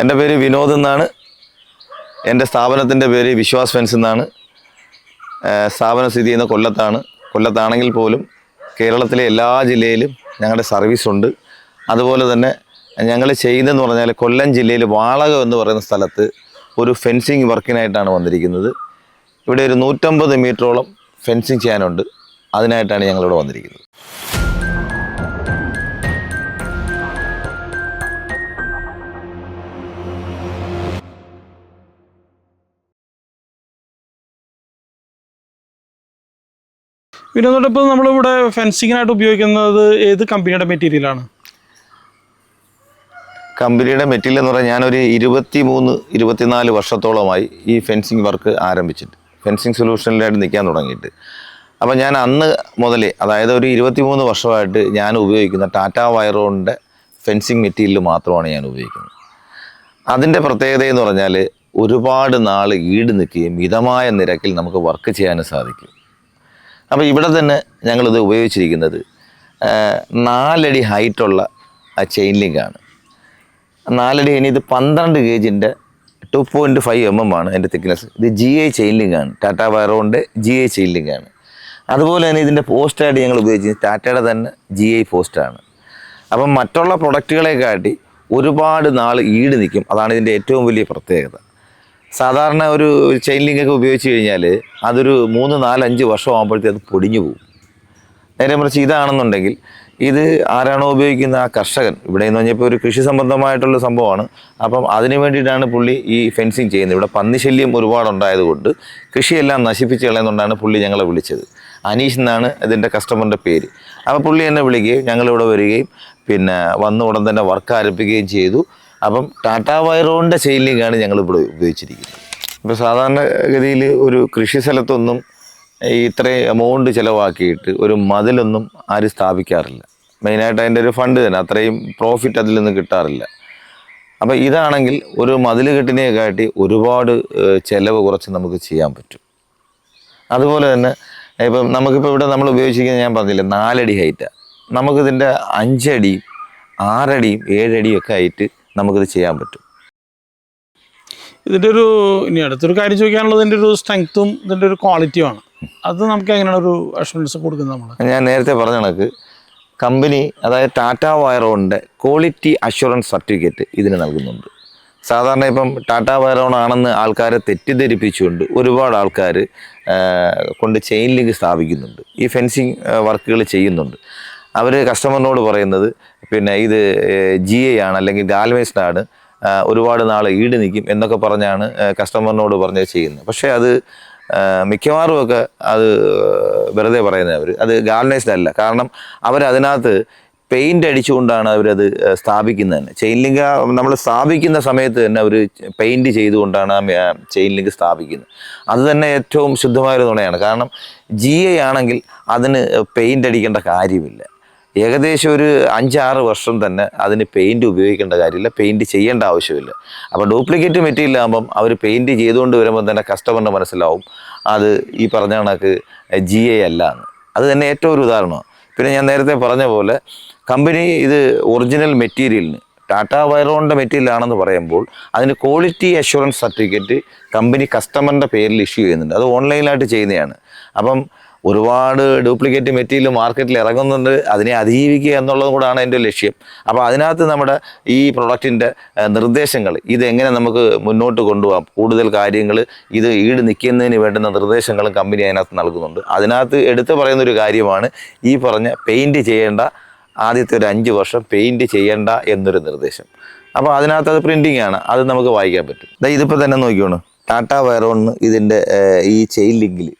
എന്റെ പേര് വിനോദ് എന്നാണ്. എന്റെ സ്ഥാപനത്തിന്റെ പേര് വിശ്വാസ് ഫെൻസ് എന്നാണ്. സ്ഥാപനം സ്ഥിതി ചെയ്യുന്ന കൊല്ലത്താണ്. കൊല്ലത്താണെങ്കിൽ പോലും കേരളത്തിലെ എല്ലാ ജില്ലയിലും ഞങ്ങളുടെ സർവീസ് ഉണ്ട്. അതുപോലെ തന്നെ ഞങ്ങൾ ചെയ്യുന്നതെന്ന് പറഞ്ഞാൽ കൊല്ലം ജില്ലയിൽ വാളകം എന്ന് പറയുന്ന സ്ഥലത്ത് ഒരു ഫെൻസിങ് വർക്കിനായിട്ടാണ് വന്നിരിക്കുന്നത്. ഇവിടെ ഒരു നൂറ്റമ്പത് മീറ്ററോളം ഫെൻസിങ് ചെയ്യാനുണ്ട്. അതിനായിട്ടാണ് ഞങ്ങളിവിടെ വന്നിരിക്കുന്നത്. വിനോദോടൊപ്പം നമ്മളിവിടെ ഫെൻസിങ്ങിനായിട്ട് ഉപയോഗിക്കുന്നത് ഏത് കമ്പനിയുടെ മെറ്റീരിയലാണ് കമ്പനിയുടെ മെറ്റീരിയൽ എന്ന് പറഞ്ഞാൽ ഞാനൊരു ഇരുപത്തി മൂന്ന് ഇരുപത്തിനാല് വർഷത്തോളമായി ഈ ഫെൻസിങ് വർക്ക് ആരംഭിച്ചിട്ട് ഫെൻസിങ് സൊല്യൂഷനിലായിട്ട് നിൽക്കാൻ തുടങ്ങിയിട്ട്. അപ്പോൾ ഞാൻ അന്ന് മുതലേ അതായത് ഒരു ഇരുപത്തി മൂന്ന് വർഷമായിട്ട് ഞാൻ ഉപയോഗിക്കുന്ന ടാറ്റ വയറോണിന്റെ ഫെൻസിങ് മെറ്റീരിയൽ മാത്രമാണ് ഞാൻ ഉപയോഗിക്കുന്നത്. അതിന്റെ പ്രത്യേകത എന്ന് പറഞ്ഞാൽ ഒരുപാട് നാൾ ഈട് നിൽക്കുകയും മിതമായ നിരക്കിൽ നമുക്ക് വർക്ക് ചെയ്യാനും സാധിക്കും. അപ്പോൾ ഇവിടെ തന്നെ ഞങ്ങളിത് ഉപയോഗിച്ചിരിക്കുന്നത് നാലടി ഹൈറ്റുള്ള ചെയിൻ ലിങ്കാണ് നാലടി ഇനി ഇത് പന്ത്രണ്ട് ഗേജിന്റെ two point five M M ആണ് എന്റെ തിക്നെസ് ഇത് ജി ഐ ചെയിൻ ലിങ്കാണ് ടാറ്റ വയറോണിന്റെ ജി ഐ ചെയിൻ ലിങ്കാണ് അതുപോലെ തന്നെ ഇതിന്റെ പോസ്റ്റായിട്ട് ഞങ്ങൾ ഉപയോഗിച്ചത് ടാറ്റയുടെ തന്നെ ജി ഐ പോസ്റ്റാണ് അപ്പം മറ്റുള്ള പ്രൊഡക്റ്റുകളെ കാട്ടി ഒരുപാട് നാൾ ഈട് നിൽക്കും. അതാണ് ഇതിന്റെ ഏറ്റവും വലിയ പ്രത്യേകത. സാധാരണ ഒരു ചെയിൻ ലിങ്കൊക്കെ ഉപയോഗിച്ച് കഴിഞ്ഞാൽ അതൊരു മൂന്ന് നാല് അഞ്ച് വർഷം ആകുമ്പോഴത്തേക്ക് അത് പൊടിഞ്ഞു പോകും. നേരെ മറിച്ച് ഇതാണെന്നുണ്ടെങ്കിൽ ഇത് ആരാണോ ഉപയോഗിക്കുന്ന ആ കർഷകൻ ഇവിടെ എന്ന് പറഞ്ഞപ്പോൾ ഒരു കൃഷി സംബന്ധമായിട്ടുള്ള സംഭവമാണ്. അപ്പം അതിന് വേണ്ടിയിട്ടാണ് പുള്ളി ഈ ഫെൻസിങ് ചെയ്യുന്നത്. ഇവിടെ പന്നിശല്യം ഒരുപാടുണ്ടായതുകൊണ്ട് കൃഷിയെല്ലാം നശിപ്പിച്ച് കളയുന്നുകൊണ്ടാണ് പുള്ളി ഞങ്ങളെ വിളിച്ചത്. അനീഷ് എന്നാണ് ഇതിന്റെ കസ്റ്റമറിന്റെ പേര്. അപ്പോൾ പുള്ളി എന്നെ വിളിക്കുകയും ഞങ്ങളിവിടെ വരികയും പിന്നെ വന്ന ഉടൻ തന്നെ വർക്ക് ആരംഭിക്കുകയും ചെയ്തു. അപ്പം ടാറ്റ വയറോണിന്റെ ചെയിലിങ്ങാണ് ഞങ്ങളിവിടെ ഉപയോഗിച്ചിരിക്കുന്നത്. ഇപ്പോൾ സാധാരണഗതിയിൽ ഒരു കൃഷി സ്ഥലത്തൊന്നും ഇത്രയും എമൗണ്ട് ചിലവാക്കിയിട്ട് ഒരു മതിലൊന്നും ആരും സ്ഥാപിക്കാറില്ല. മെയിനായിട്ട് അതിന്റെ ഒരു ഫണ്ട് തന്നെ അത്രയും പ്രോഫിറ്റ് അതിൽ നിന്ന് കിട്ടാറില്ല. അപ്പോൾ ഇതാണെങ്കിൽ ഒരു മതിൽ കെട്ടിനെ കാട്ടി ഒരുപാട് ചിലവ് കുറച്ച് നമുക്ക് ചെയ്യാൻ പറ്റും. അതുപോലെ തന്നെ ഇപ്പം നമുക്കിപ്പോൾ ഇവിടെ നമ്മൾ ഉപയോഗിച്ചിരിക്കുന്നത് ഞാൻ പറഞ്ഞില്ലേ നാലടി ഹൈറ്റാണ് നമുക്കിതിന്റെ അഞ്ചടിയും ആറടിയും ഏഴടിയും ഒക്കെ ആയിട്ട് നമുക്കിത് ചെയ്യാൻ പറ്റും. ഇതിന്റെ ഒരു ഇനി അടുത്തൊരു കാര്യം ചോദിക്കാനുള്ളത് ഇതിന്റെ ഒരു സ്ട്രെങ്ത്തും ഇതിന്റെ ഒരു ക്വാളിറ്റിയുമാണ് അത് നമുക്ക് എങ്ങനെയാണ് ഒരു അഷുറൻസ് കൊടുക്കുന്നത് നമ്മൾ ഞാൻ നേരത്തെ പറഞ്ഞ കണക്ക് കമ്പനി അതായത് ടാറ്റ വയറോണിന്റെ ക്വാളിറ്റി അഷുറൻസ് സർട്ടിഫിക്കറ്റ് ഇതിന് നൽകുന്നുണ്ട്. സാധാരണ ഇപ്പം ടാറ്റ വയറോൺ ആണെന്ന് ആൾക്കാരെ തെറ്റിദ്ധരിപ്പിച്ചുകൊണ്ട് ഒരുപാട് ആൾക്കാർ കൊണ്ട് ചെയിൻ ലിങ്ക് സ്ഥാപിക്കുന്നുണ്ട്. ഈ ഫെൻസിങ് വർക്കുകൾ ചെയ്യുന്നുണ്ട്. അവർ കസ്റ്റമറിനോട് പറയുന്നത് പിന്നെ ഇത് ജി ഐ ആണ് അല്ലെങ്കിൽ ഗാൽവേസ്ഡ് ആണ് ഒരുപാട് നാൾ ഈട് നിൽക്കും എന്നൊക്കെ പറഞ്ഞാണ് കസ്റ്റമറിനോട് പറഞ്ഞ് ചെയ്യുന്നത്. പക്ഷേ അത് മിക്കവാറും ഒക്കെ അത് വെറുതെ പറയുന്നത് അവർ അത് ഗാൽനൈസ്ഡ് അല്ല. കാരണം അവരതിനകത്ത് പെയിന്റ് അടിച്ചുകൊണ്ടാണ് അവരത് സ്ഥാപിക്കുന്നത് തന്നെ. ചെയിൻ ലിങ്ക് നമ്മൾ സ്ഥാപിക്കുന്ന സമയത്ത് തന്നെ അവർ പെയിന്റ് ചെയ്തുകൊണ്ടാണ് ആ ചെയിൻ ലിങ്ക് സ്ഥാപിക്കുന്നത്. അത് തന്നെ ഏറ്റവും ശുദ്ധമായൊരു നുണയാണ്. കാരണം ജി ഐ ആണെങ്കിൽ അതിന് പെയിന്റ് അടിക്കേണ്ട കാര്യമില്ല. ഏകദേശം ഒരു അഞ്ചാറ് വർഷം തന്നെ അതിന് പെയിന്റ് ഉപയോഗിക്കേണ്ട കാര്യമില്ല പെയിന്റ് ചെയ്യേണ്ട ആവശ്യമില്ല. അപ്പോൾ ഡ്യൂപ്ലിക്കേറ്റ് മെറ്റീരിയൽ ആകുമ്പം അവർ പെയിന്റ് ചെയ്തുകൊണ്ട് വരുമ്പോൾ തന്നെ കസ്റ്റമറിന് മനസ്സിലാവും അത് ഈ പറഞ്ഞ കണക്ക് ജി എ അല്ല എന്ന്. അത് തന്നെ ഏറ്റവും ഒരു ഉദാഹരണമാണ്. പിന്നെ ഞാൻ നേരത്തെ പറഞ്ഞ പോലെ കമ്പനി ഇത് ഒറിജിനൽ മെറ്റീരിയലിന് ടാറ്റ വയറോണിന്റെ മെറ്റീരിയൽ ആണെന്ന് പറയുമ്പോൾ അതിന് ക്വാളിറ്റി അഷുറൻസ് സർട്ടിഫിക്കറ്റ് കമ്പനി കസ്റ്റമറിന്റെ പേരിൽ ഇഷ്യൂ ചെയ്യുന്നുണ്ട്. അത് ഓൺലൈനിലായിട്ട് ചെയ്യുന്നതാണ്. അപ്പം ഒരുപാട് ഡ്യൂപ്ലിക്കേറ്റ് മെറ്റീരിയൽ മാർക്കറ്റിൽ ഇറങ്ങുന്നുണ്ട്. അതിനെ അതിജീവിക്കുക എന്നുള്ളതും കൂടാണ് എന്റെ ലക്ഷ്യം. അപ്പോൾ അതിനകത്ത് നമ്മുടെ ഈ പ്രൊഡക്റ്റിന്റെ നിർദ്ദേശങ്ങൾ ഇതെങ്ങനെ നമുക്ക് മുന്നോട്ട് കൊണ്ടുപോകാം? കൂടുതൽ കാര്യങ്ങൾ ഇത് ഈട് നിൽക്കുന്നതിന് വേണ്ടുന്ന നിർദ്ദേശങ്ങളും കമ്പനി അതിനകത്ത് നൽകുന്നുണ്ട്. അതിനകത്ത് എടുത്തു പറയുന്ന ഒരു കാര്യമാണ് ഈ പറഞ്ഞ പെയിന്റ് ചെയ്യേണ്ട ആദ്യത്തെ ഒരു അഞ്ച് വർഷം പെയിന്റ് ചെയ്യേണ്ട എന്നൊരു നിർദ്ദേശം. അപ്പോൾ അതിനകത്ത് അത് പ്രിന്റിംഗ് ആണ്. അത് നമുക്ക് വായിക്കാൻ പറ്റും. ഇതിപ്പോൾ തന്നെ നോക്കിക്കോണം. ടാറ്റ വയറോണിന് ഇതിന്റെ ഈ ചെയിൻ ലിങ്കിൽ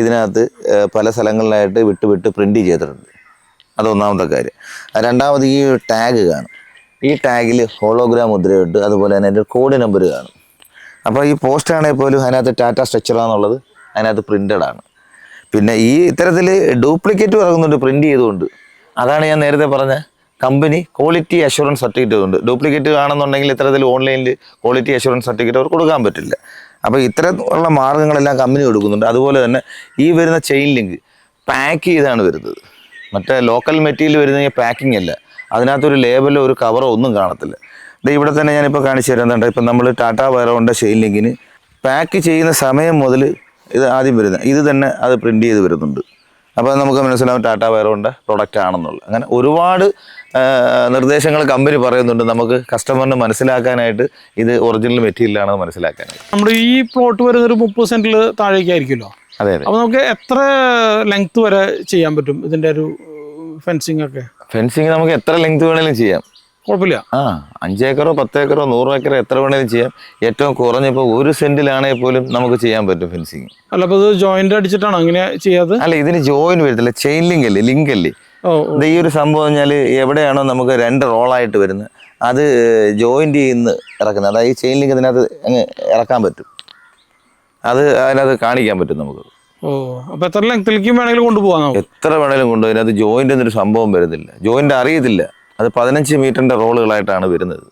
ഇതിനകത്ത് പല സ്ഥലങ്ങളിലായിട്ട് വിട്ട് വിട്ട് പ്രിന്റ് ചെയ്തിട്ടുണ്ട്. അതൊന്നാമത്തെ കാര്യം. രണ്ടാമത് ഈ ടാഗ് കാണും. ഈ ടാഗിൽ ഹോളോഗ്രാം മുദ്രയുണ്ട് അതുപോലെ തന്നെ അതിന്റെ കോഡ് നമ്പർ കാണും. അപ്പോൾ ഈ പോസ്റ്റ് ആണെങ്കിൽ പോലും അതിനകത്ത് ടാറ്റ സ്ട്രക്ചറാന്നുള്ളത് അതിനകത്ത് പ്രിന്റഡ് ആണ്. പിന്നെ ഈ ഇത്തരത്തിൽ ഡ്യൂപ്ലിക്കേറ്റ് ഇറങ്ങുന്നുണ്ട് പ്രിന്റ് ചെയ്തുകൊണ്ട്. അതാണ് ഞാൻ നേരത്തെ പറഞ്ഞ കമ്പനി ക്വാളിറ്റി അഷുറൻസ് സർട്ടിഫിക്കറ്റ് ഉണ്ട് ഡ്യൂപ്ലിക്കേറ്റ് കാണുന്നുണ്ടെങ്കിൽ ഇത്തരത്തിൽ ഓൺലൈനിൽ ക്വാളിറ്റി അഷുറൻസ് സർട്ടിഫിക്കറ്റ് അവർ കൊടുക്കാൻ പറ്റില്ല. അപ്പോൾ ഇത്തരത്തിലുള്ള മാർഗങ്ങളെല്ലാം കമ്പനി കൊടുക്കുന്നുണ്ട് അതുപോലെ തന്നെ ഈ വരുന്ന ചെയിൻ ലിങ്ക് പാക്ക് ചെയ്താണ് വരുന്നത്. മറ്റേ ലോക്കൽ മെറ്റീരിയൽ വരുന്ന പാക്കിംഗ് അല്ല. അതിനകത്തൊരു ലേബലോ ഒരു കവറോ ഒന്നും കാണത്തില്ല. ഇത് ഇവിടെ തന്നെ ഞാനിപ്പോൾ കാണിച്ചു തരുന്നുണ്ട് ഇപ്പം നമ്മൾ ടാറ്റ വയറോണ്ട ചെയിൻ ലിങ്കിന് പാക്ക് ചെയ്യുന്ന സമയം മുതൽ ഇത് ആദ്യം വരുന്നത് ഇത് തന്നെ അത് പ്രിന്റ് ചെയ്ത് വരുന്നുണ്ട്. അപ്പോൾ നമുക്ക് മനസ്സിലാവും ടാറ്റ വയറോണ്ട പ്രൊഡക്റ്റ് ആണെന്നുള്ളത്. അങ്ങനെ ഒരുപാട് നിർദ്ദേശങ്ങൾ കമ്പനി പറയുന്നുണ്ട്. നമുക്ക് കസ്റ്റമറിന് മനസ്സിലാക്കാനായിട്ട് ഇത് ഒറിജിനൽ മെറ്റീരിയൽ ആണെന്ന് മനസ്സിലാക്കാനായിട്ട്. നമ്മുടെ ഈ പ്ലോട്ട് വരുന്ന ഒരു മുപ്പത് സെന്റിൽ താഴേക്കായിരിക്കുമല്ലോ? അതെ അതെ. അപ്പോൾ നമുക്ക് എത്ര ലെങ്ത് വരെ ചെയ്യാൻ പറ്റും ഇതിന്റെ ഒരു ഫെൻസിങ് ഒക്കെ? ഫെൻസിങ് നമുക്ക് എത്ര ലെങ്ത് വേണേലും ചെയ്യാം. കുഴപ്പമില്ല. ആ അഞ്ച് ഏക്കറോ പത്ത് ഏക്കറോ നൂറ് ഏക്കറോ എത്ര വേണേലും ചെയ്യാം. ഏറ്റവും കുറഞ്ഞപ്പോൾ ഒരു സെന്റിലാണെങ്കിൽ പോലും നമുക്ക് ചെയ്യാൻ പറ്റും ഫെൻസിങ് അല്ല അപ്പോൾ ഇത് ജോയിന്റ് അടിച്ചിട്ടാണോ അങ്ങനെ ചെയ്യാത് അല്ല ഇതിന് ജോയിൻ വരത്തില്ല ചെയിൻ ലിങ്ക് അല്ലേ ലിങ്ക് അല്ലേ. ഇത് ഈ ഒരു സംഭവം പറഞ്ഞാൽ എവിടെയാണോ നമുക്ക് രണ്ട് റോളായിട്ട് വരുന്നത്. അത് ജോയിന്റ് ചെയ്യുന്ന ഇറക്കുന്നത്. അതായത് ഈ ചെയിൻ ലിങ്ക് ഇതിനകത്ത് അങ്ങ് ഇറക്കാൻ പറ്റും. അത് അതിനകത്ത് കാണിക്കാൻ പറ്റും നമുക്ക്. ഓ അപ്പൊ എത്ര വേണമെങ്കിലും കൊണ്ടുപോകാം എത്ര വേണമെങ്കിലും കൊണ്ടുപോയി അതിനകത്ത് ജോയിന്റ് എന്നൊരു സംഭവം വരുന്നില്ല. ജോയിന്റ് അറിയത്തില്ല. അത് പതിനഞ്ച് മീറ്ററിന്റെ റോളുകളായിട്ടാണ് വരുന്നത്.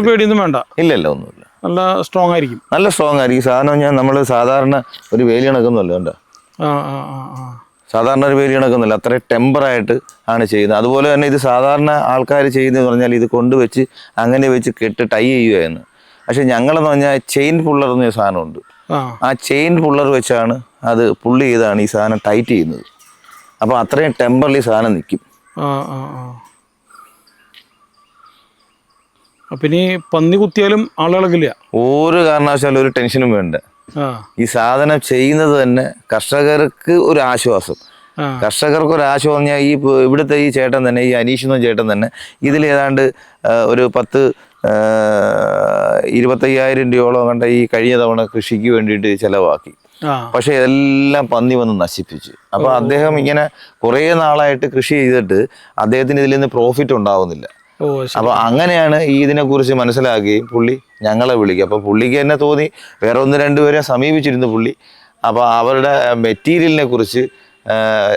പേടിയൊന്നും വേണ്ട. ഇല്ലല്ല ഒന്നുമില്ല. നല്ല സ്ട്രോങ് ആയിരിക്കും. നല്ല സ്ട്രോങ് ആയിരിക്കും. സാധനം ഞാൻ നമ്മൾ സാധാരണ ഒരു വേലി കണക്കൊന്നുമല്ല കണ്ടോ? സാധാരണ ഒരു വേലി ഇണക്കുന്നില്ല അത്ര ടെമ്പർ ടെമ്പറായിട്ട് ആണ് ചെയ്യുന്നത്. അതുപോലെ തന്നെ ഇത് സാധാരണ ആൾക്കാർ ചെയ്യുന്നതെന്ന് പറഞ്ഞാൽ ഇത് കൊണ്ടുവച്ച് അങ്ങനെ വെച്ച് കെട്ട് ടൈ ചെയ്യുകയെന്ന് പക്ഷെ ഞങ്ങളെന്ന് പറഞ്ഞാൽ ചെയിൻ പുള്ളർ എന്ന സാധനമുണ്ട്. ആ. ആ ചെയിൻ പുള്ളർ വെച്ചാണ് അത് പുള്ളി ചെയ്താണ് ഈ സാധനം ടൈറ്റ് ചെയ്യുന്നത്. അപ്പോൾ അത്രയും ടെമ്പറിൽ ഈ സാധനം നിൽക്കും. ആ ആ ആ. അപ്പം ഇനി പന്നി കുത്തിയാലും ആളുകളൊക്കില്ല ഒരു കാരണവശാലും ഒരു ടെൻഷനും വേണ്ട. ആ. ഈ സാധനം ചെയ്യുന്നത് തന്നെ കർഷകർക്ക് ഒരു ആശ്വാസം. ആ. കർഷകർക്ക് ഒരു ആശയം പറഞ്ഞാൽ ഈ പ- ഇവിടുത്തെ ഈ ചേട്ടൻ തന്നെ ഈ അനീഷ് എന്ന ചേട്ടൻ തന്നെ ഇതിൽ ഏതാണ്ട് ആ, ഒരു പത്ത് ആ, ഇരുപത്തയ്യായിരം രൂപയോളം കണ്ട ഈ കഴിഞ്ഞ തവണ കൃഷിക്ക് വേണ്ടിയിട്ട് ചിലവാക്കി. പക്ഷെ ഇതെല്ലാം പന്നി വന്ന് നശിപ്പിച്ചു. അപ്പൊ അദ്ദേഹം ഇങ്ങനെ കുറേ നാളായിട്ട് കൃഷി ചെയ്തിട്ട് അദ്ദേഹത്തിന് ഇതിൽ നിന്ന് പ്രോഫിറ്റ് ഉണ്ടാവുന്നില്ല. അപ്പൊ അങ്ങനെയാണ് ഈ ഇതിനെ കുറിച്ച് മനസ്സിലാക്കുകയും പുള്ളി ഞങ്ങളെ വിളിക്കുക. അപ്പൊ പുള്ളിക്ക് തന്നെ തോന്നി വേറെ ഒന്ന് രണ്ടുപേരെ സമീപിച്ചിരുന്നു പുള്ളി. അപ്പൊ അവരുടെ മെറ്റീരിയലിനെ കുറിച്ച്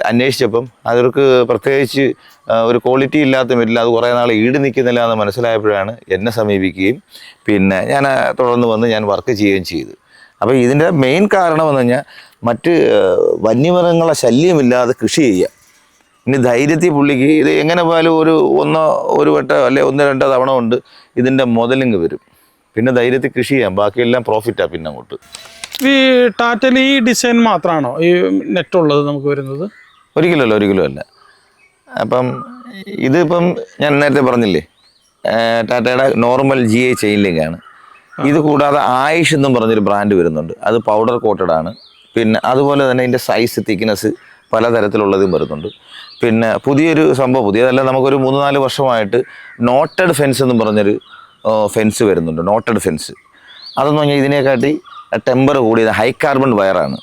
അന്വേഷിച്ചപ്പം അവർക്ക് പ്രത്യേകിച്ച് ഒരു ക്വാളിറ്റി ഇല്ലാത്ത മെറ്റീരിയൽ അത് കുറേ നാൾ ഈട് നിൽക്കുന്നില്ല എന്ന് മനസ്സിലായപ്പോഴാണ് എന്നെ സമീപിക്കുകയും പിന്നെ ഞാൻ തുടർന്ന് വന്ന് ഞാൻ വർക്ക് ചെയ്യുകയും ചെയ്തു. അപ്പോൾ ഇതിന്റെ മെയിൻ കാരണം എന്ന് പറഞ്ഞാൽ മറ്റ് വന്യമൃഗങ്ങളെ ശല്യമില്ലാതെ കൃഷി ചെയ്യുക ഇനി ധൈര്യത്തിൽ പുള്ളിക്ക് ഇത് എങ്ങനെ പോയാലും ഒരു ഒന്നോ ഒരു വട്ടോ അല്ലെ ഒന്ന് രണ്ടോ തവണ കൊണ്ട് ഇതിന്റെ മുതലിങ് വരും. പിന്നെ ധൈര്യത്തിൽ കൃഷി ചെയ്യാം. ബാക്കിയെല്ലാം പ്രോഫിറ്റാണ് പിന്നെ അങ്ങോട്ട്. ഈ ടാറ്റൽ ഈ ഡിസൈൻ മാത്രമാണോ? ഈ നെറ്റ് ഉള്ളത് നമുക്ക് വരുന്നത്? ഒരിക്കലല്ല ഒരിക്കലും അല്ല അപ്പം ഇതിപ്പം ഞാൻ നേരത്തെ പറഞ്ഞില്ലേ ടാറ്റയുടെ normal G I chain link ആണ്. ഇത് കൂടാതെ ആയിഷ് എന്നും പറഞ്ഞൊരു ബ്രാൻഡ് വരുന്നുണ്ട്. അത് പൗഡർ കോട്ടഡ് ആണ്. പിന്നെ അതുപോലെ തന്നെ ഇതിന്റെ സൈസ് തിക്നെസ് പലതരത്തിലുള്ളതും വരുന്നുണ്ട്. പിന്നെ പുതിയൊരു സംഭവം പുതിയതല്ല നമുക്കൊരു മൂന്ന് നാല് വർഷമായിട്ട് നോട്ടഡ് ഫെൻസ് എന്നും പറഞ്ഞൊരു ഫെൻസ് വരുന്നുണ്ട്. നോട്ടഡ് ഫെൻസ് അതെന്ന് പറഞ്ഞാൽ ഇതിനെക്കാട്ടി ടെമ്പർ കൂടിയത് ഹൈ കാർബൺ വയറാണ്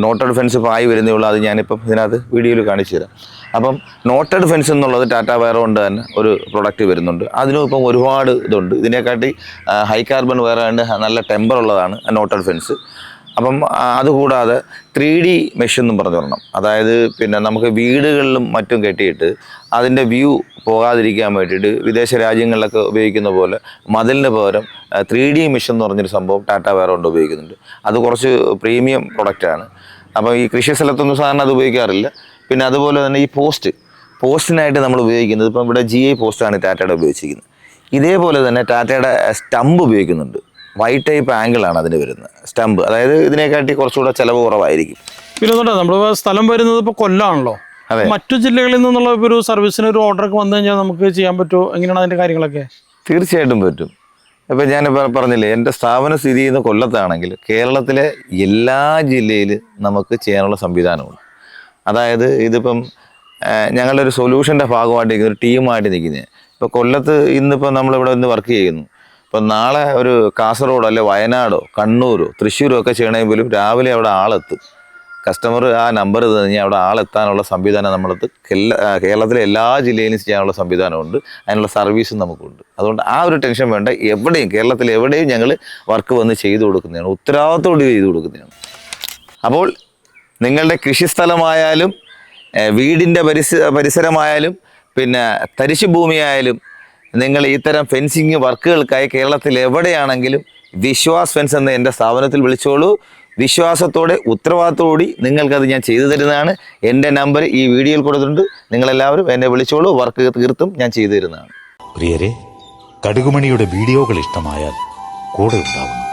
നോട്ടഡ് ഫെൻസ് ആയി വരുന്നേ ഉള്ളൂ. അത് ഞാനിപ്പം ഇതിനകത്ത് വീഡിയോയിൽ കാണിച്ചു തരാം. അപ്പം നോട്ടഡ് ഫെൻസ് എന്നുള്ളത് ടാറ്റ വയർ കൊണ്ട് തന്നെ ഒരു പ്രൊഡക്റ്റ് വരുന്നുണ്ട്. അതിനും ഇപ്പം ഒരുപാട് ഇതുണ്ട്. ഇതിനെക്കാട്ടി ഹൈ കാർബൺ വയർ നല്ല ടെമ്പർ ഉള്ളതാണ് നോട്ടഡ് ഫെൻസ് അപ്പം അതുകൂടാതെ ത്രീ ഡി മെഷ് എന്നും പറഞ്ഞു വരണം. അതായത് പിന്നെ നമുക്ക് വീടുകളിലും മറ്റും കെട്ടിയിട്ട് അതിന്റെ വ്യൂ പോകാതിരിക്കാൻ വേണ്ടിയിട്ട് വിദേശ രാജ്യങ്ങളിലൊക്കെ ഉപയോഗിക്കുന്ന പോലെ മതിലിന് പകരം ത്രീ ഡി മെഷ് എന്ന് പറഞ്ഞൊരു സംഭവം ടാറ്റ വയർ കൊണ്ട് ഉപയോഗിക്കുന്നുണ്ട്. അത് കുറച്ച് പ്രീമിയം പ്രൊഡക്റ്റാണ് അപ്പോൾ ഈ കൃഷി സ്ഥലത്തൊന്നും സാധാരണ അത് ഉപയോഗിക്കാറില്ല. പിന്നെ അതുപോലെ തന്നെ ഈ പോസ്റ്റ് പോസ്റ്റിനായിട്ട് നമ്മൾ ഉപയോഗിക്കുന്നത് ഇപ്പം ഇവിടെ ജി ഐ പോസ്റ്റാണ് ടാറ്റയുടെ ഉപയോഗിച്ചിരിക്കുന്നത്. ഇതേപോലെ തന്നെ ടാറ്റയുടെ സ്റ്റമ്പ് ഉപയോഗിക്കുന്നുണ്ട്. വൈറ്റ് ടൈപ്പ് ആംഗിളാണ് അതിന് വരുന്നത്. സ്റ്റമ്പ് അതായത് ഇതിനെക്കാട്ടി കുറച്ചുകൂടെ ചിലവ് കുറവായിരിക്കും. പിന്നെ നമ്മൾ സ്ഥലം വരുന്നത് ഇപ്പോൾ കൊല്ലാണല്ലോ. അതെ. മറ്റു ജില്ലകളിൽ നിന്നുള്ള ഒരു സർവീസിന് ഒരു ഓർഡർ ഒക്കെ വന്നു കഴിഞ്ഞാൽ നമുക്ക് ചെയ്യാൻ പറ്റുമോ? എങ്ങനെയാണ് അതിന്റെ കാര്യങ്ങളൊക്കെ? തീർച്ചയായിട്ടും പറ്റും. ഇപ്പം ഞാൻ പറഞ്ഞില്ലേ എന്റെ സ്ഥാപനം സ്ഥിതി ചെയ്യുന്ന കൊല്ലത്താണെങ്കിൽ കേരളത്തിലെ എല്ലാ ജില്ലയിലും നമുക്ക് ചെയ്യാനുള്ള സംവിധാനമുണ്ട്. അതായത് ഇതിപ്പം ഞങ്ങളുടെ ഒരു സൊല്യൂഷന്റെ ഭാഗമായിട്ട് നിൽക്കുന്ന ഒരു ടീമായിട്ട് നിൽക്കുന്നത് ഇപ്പോൾ കൊല്ലത്ത് ഇന്നിപ്പോൾ നമ്മളിവിടെ ഇന്ന് വർക്ക് ചെയ്യുന്നു. ഇപ്പം നാളെ ഒരു കാസർഗോഡോ അല്ലെ വയനാടോ കണ്ണൂരോ തൃശ്ശൂരോ ഒക്കെ ചെയ്യണമെങ്കിൽ പോലും രാവിലെ അവിടെ ആളെത്തും. കസ്റ്റമർ ആ നമ്പർ കഴിഞ്ഞാൽ അവിടെ ആളെത്താനുള്ള സംവിധാനം നമ്മളത് കേരളത്തിലെ എല്ലാ ജില്ലയിലും ചെയ്യാനുള്ള സംവിധാനമുണ്ട്. അതിനുള്ള സർവീസും നമുക്കുണ്ട്. അതുകൊണ്ട് ആ ഒരു ടെൻഷൻ വേണ്ട. എവിടെയും കേരളത്തിൽ എവിടെയും ഞങ്ങൾ വർക്ക് വന്ന് ചെയ്തു കൊടുക്കുന്നതാണ്. ഉത്തരവാദിത്തോട് ചെയ്തു കൊടുക്കുന്നതാണ്. അപ്പോൾ നിങ്ങളുടെ കൃഷിസ്ഥലമായാലും വീടിന്റെ പരിസ പരിസരമായാലും പിന്നെ തരിശു ഭൂമിയായാലും നിങ്ങൾ ഇത്തരം ഫെൻസിങ് വർക്കുകൾക്കായി കേരളത്തിൽ എവിടെയാണെങ്കിലും വിശ്വാസ് ഫെൻസ് എന്ന എന്റെ സ്ഥാപനത്തിൽ വിളിച്ചോളൂ. വിശ്വാസത്തോടെ ഉത്തരവാദിത്തോടി നിങ്ങൾക്കത് ഞാൻ ചെയ്തു തരുന്നതാണ്. എന്റെ നമ്പർ ഈ വീഡിയോയിൽ കൊടുത്തിട്ടുണ്ട്. നിങ്ങളെല്ലാവരും എന്നെ വിളിച്ചോളൂ. വർക്ക് തീർത്തും ഞാൻ ചെയ്തു തരുന്നതാണ്. പ്രിയരെ കടുകുമണിയുടെ വീഡിയോകൾ ഇഷ്ടമായാൽ കൂടെ ഉണ്ടാവുന്നു